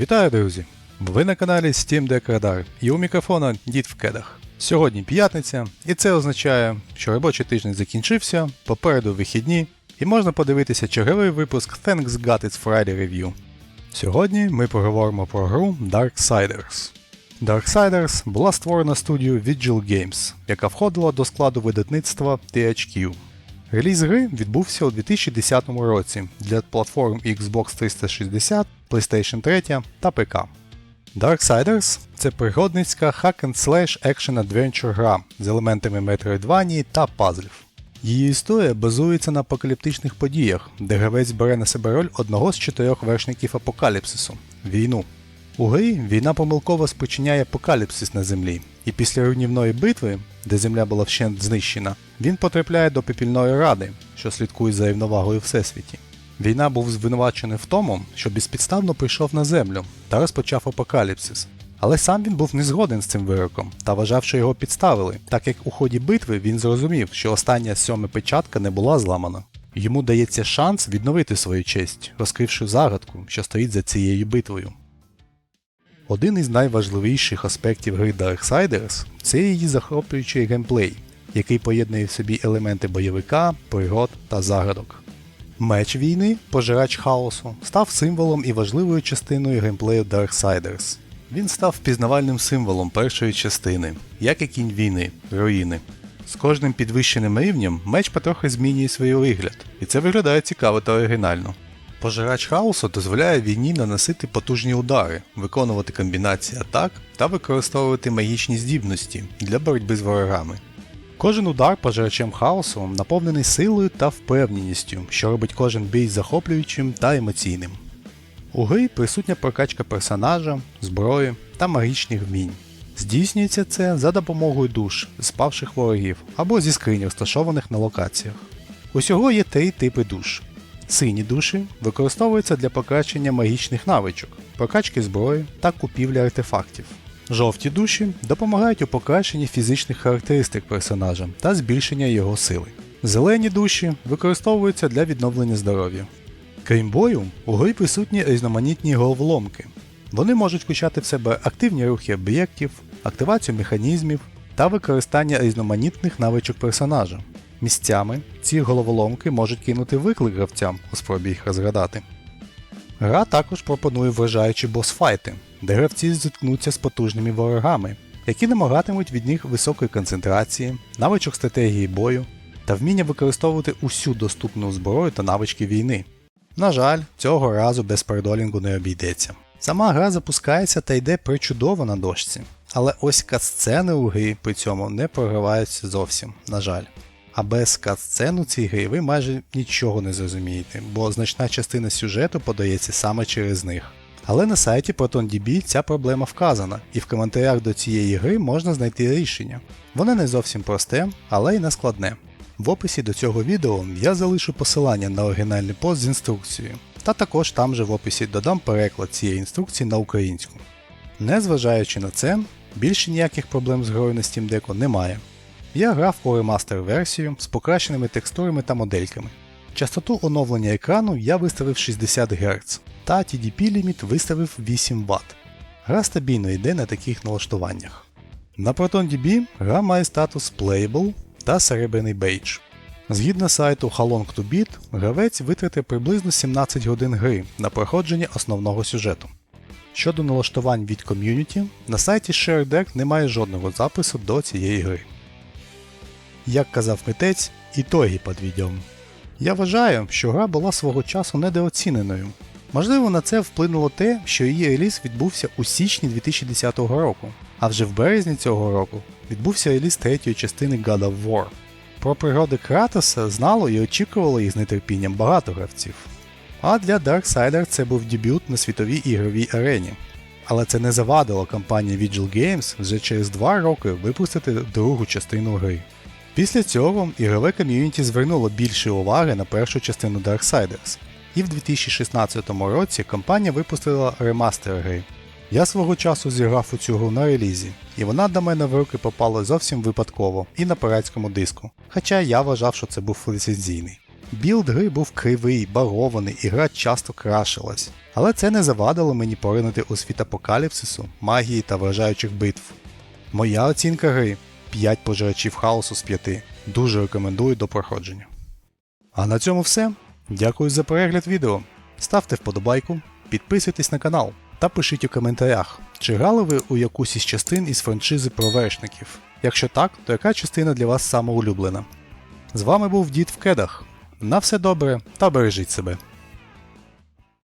Вітаю, друзі! Ви на каналі Steam Deck Radar і у мікрофона Дід в кедах. Сьогодні п'ятниця, і це означає, що робочий тиждень закінчився, попереду вихідні, і можна подивитися черговий випуск Thanks God It's Friday Review. Сьогодні ми поговоримо про гру Darksiders. Darksiders була створена студією Vigil Games, яка входила до складу видавництва THQ. Реліз гри відбувся у 2010 році для платформ Xbox 360, PlayStation 3 та ПК. Darksiders це пригодницька hack-and-slash action adventure гра з елементами Metroidvania та пазлів. Її історія базується на апокаліптичних подіях, де гравець бере на себе роль одного з чотирьох вершників апокаліпсису війну. У грі війна помилково спричиняє апокаліпсис на землі, і після руйнівної битви, де земля була вщент знищена, він потрапляє до пепільної ради, що слідкує за рівновагою всесвіті. Війна був звинувачений в тому, що безпідставно прийшов на землю та розпочав апокаліпсис. Але сам він був не згоден з цим вироком та вважав, що його підставили, так як у ході битви він зрозумів, що остання сьома печатка не була зламана. Йому дається шанс відновити свою честь, розкривши загадку, що стоїть за цією битвою. Один із найважливіших аспектів гри Darksiders це її захоплюючий геймплей, який поєднує в собі елементи бойовика, пригод та загадок. Меч війни, пожирач хаосу, став символом і важливою частиною геймплею Darksiders. Він став впізнавальним символом першої частини, як і кінь війни, руїни. З кожним підвищеним рівнем меч потрохи змінює свій вигляд, і це виглядає цікаво та оригінально. Пожирач хаосу дозволяє війні наносити потужні удари, виконувати комбінації атак та використовувати магічні здібності для боротьби з ворогами. Кожен удар пожирачем хаосу наповнений силою та впевненістю, що робить кожен бій захоплюючим та емоційним. У грі присутня прокачка персонажа, зброї та магічних вмінь. Здійснюється це за допомогою душ, спавших ворогів або зі скринь, розташованих на локаціях. Усього є три типи душ. Сині душі використовуються для покращення магічних навичок, прокачки зброї та купівлі артефактів. Жовті душі допомагають у покращенні фізичних характеристик персонажа та збільшення його сили. Зелені душі використовуються для відновлення здоров'я. Крім бою, у грі присутні різноманітні головоломки. Вони можуть включати в себе активні рухи об'єктів, активацію механізмів та використання різноманітних навичок персонажа. Місцями ці головоломки можуть кинути виклик гравцям у спробі їх розгадати. Гра також пропонує вражаючі босфайти, де гравці зіткнуться з потужними ворогами, які намагатимуть від них високої концентрації, навичок стратегії бою та вміння використовувати усю доступну зброю та навички війни. На жаль, цього разу без передолінгу не обійдеться. Сама гра запускається та йде причудово на дошці, але ось катсцени у грі при цьому не програваються зовсім, на жаль. А без катсцен у цій грі ви майже нічого не зрозумієте, бо значна частина сюжету подається саме через них. Але на сайті ProtonDB ця проблема вказана, і в коментарях до цієї гри можна знайти рішення. Воно не зовсім просте, але й не складне. В описі до цього відео я залишу посилання на оригінальний пост з інструкцією, та також там же в описі додам переклад цієї інструкції на українську. Незважаючи на це, більше ніяких проблем з грою на Steam Deck немає. Я грав у ремастер версію з покращеними текстурами та модельками. Частоту оновлення екрану я виставив 60 Гц, та TDP ліміт виставив 8 Вт. Гра стабільно йде на таких налаштуваннях. На ProtonDB гра має статус Playable та серебряний бейдж. Згідно сайту Halong to Beat, гравець витратив приблизно 17 годин гри на проходження основного сюжету. Щодо налаштувань від ком'юніті, на сайті ShareDeck немає жодного запису до цієї гри. Як казав митець, ітоги під відео. Я вважаю, що гра була свого часу недооціненою. Можливо, на це вплинуло те, що її реліз відбувся у січні 2010 року, а вже в березні цього року відбувся реліз третьої частини God of War. Про пригоди Кратоса знало і очікувало їх з нетерпінням багато гравців. А для Darksider це був дебют на світовій ігровій арені. Але це не завадило компанії Vigil Games вже через два роки випустити другу частину гри. Після цього ігрове ком'юніті звернуло більше уваги на першу частину Darksiders, і в 2016 році компанія випустила ремастер гри. Я свого часу зіграв у цю гру на релізі, і вона до мене в руки попала зовсім випадково і на пиратському диску, хоча я вважав, що це був ліцензійний. Білд гри був кривий, барований, і гра часто крашилась. Але це не завадило мені поринути у світ апокаліпсису, магії та вражаючих битв. Моя оцінка гри 5 пожирачів хаосу з 5. Дуже рекомендую до проходження. А на цьому все. Дякую за перегляд відео. Ставте вподобайку, підписуйтесь на канал та пишіть у коментарях, чи грали ви у якусь із частин із франшизи про вершників. Якщо так, то яка частина для вас сама улюблена? З вами був Дід в кедах. На все добре та бережіть себе.